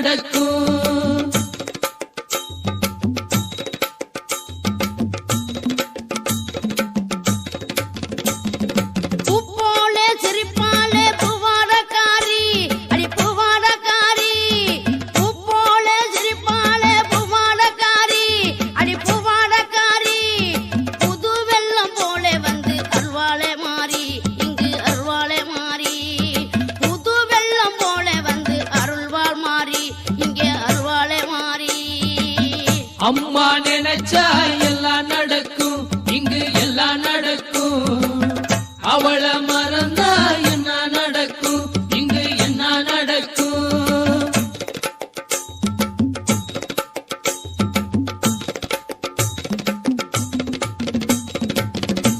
நடக்கும் நினைச்சா எல்லாம் நடக்கும் இங்கு எல்லாம் நடக்கும். அவள மறந்தா என்ன நடக்கும் இங்கு என்ன நடக்கும்.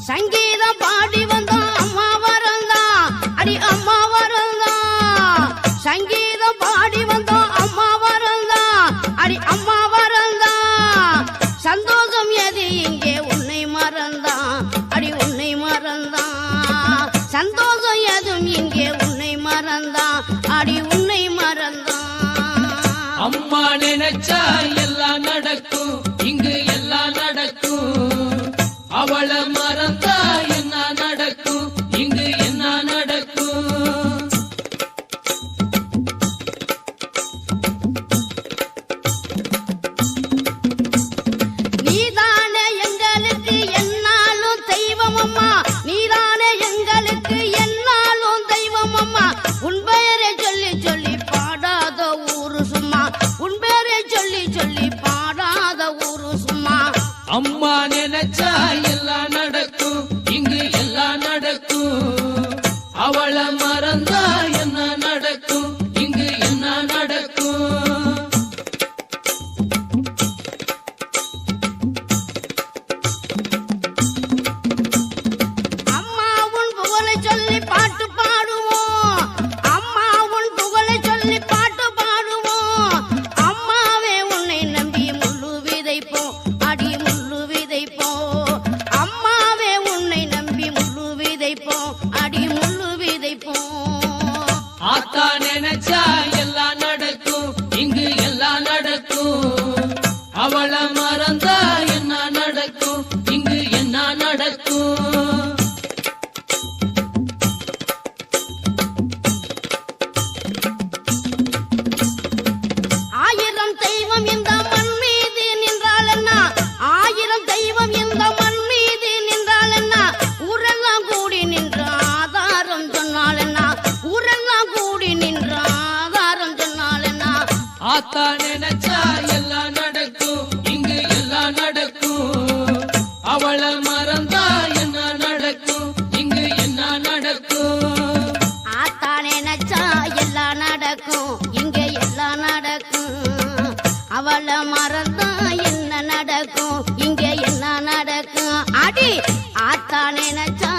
சங்கீதம் பாடி வந்தா அம்மா வரந்தா அடி அம்மா வரந்தா. சங்கீதம் பாடி வந்தா அம்மா வரந்தா அடி அம்மா அவன் எங்கே உன்னை மறந்தான்? அடி உன்னை மறந்தான். அம்மா நினைச்சா எல்லாம் நடக்கும் இங்கு எல்லாம் நடக்கும். அவளை மறந்தா என்ன நடக்கும் இங்கு என்ன நடக்கும்? நீதானே எங்களுக்கு என்னாலும் தெய்வம் அம்மா. yanındayım ஆத்தா நினைச்சா எல்லாம் நடக்கும். இங்கு எல்லாம் நடக்கும். அவள மறந்தா என்ன நடக்கும்? இங்கு என்ன நடக்கும்? ஆத்தா நினைச்சா எல்லாம் நடக்கும். இங்க எல்லாம் நடக்கும். அவள மறந்தா என்ன நடக்கும்? இங்க என்ன நடக்கும்? அடி ஆத்தா நினைச்சா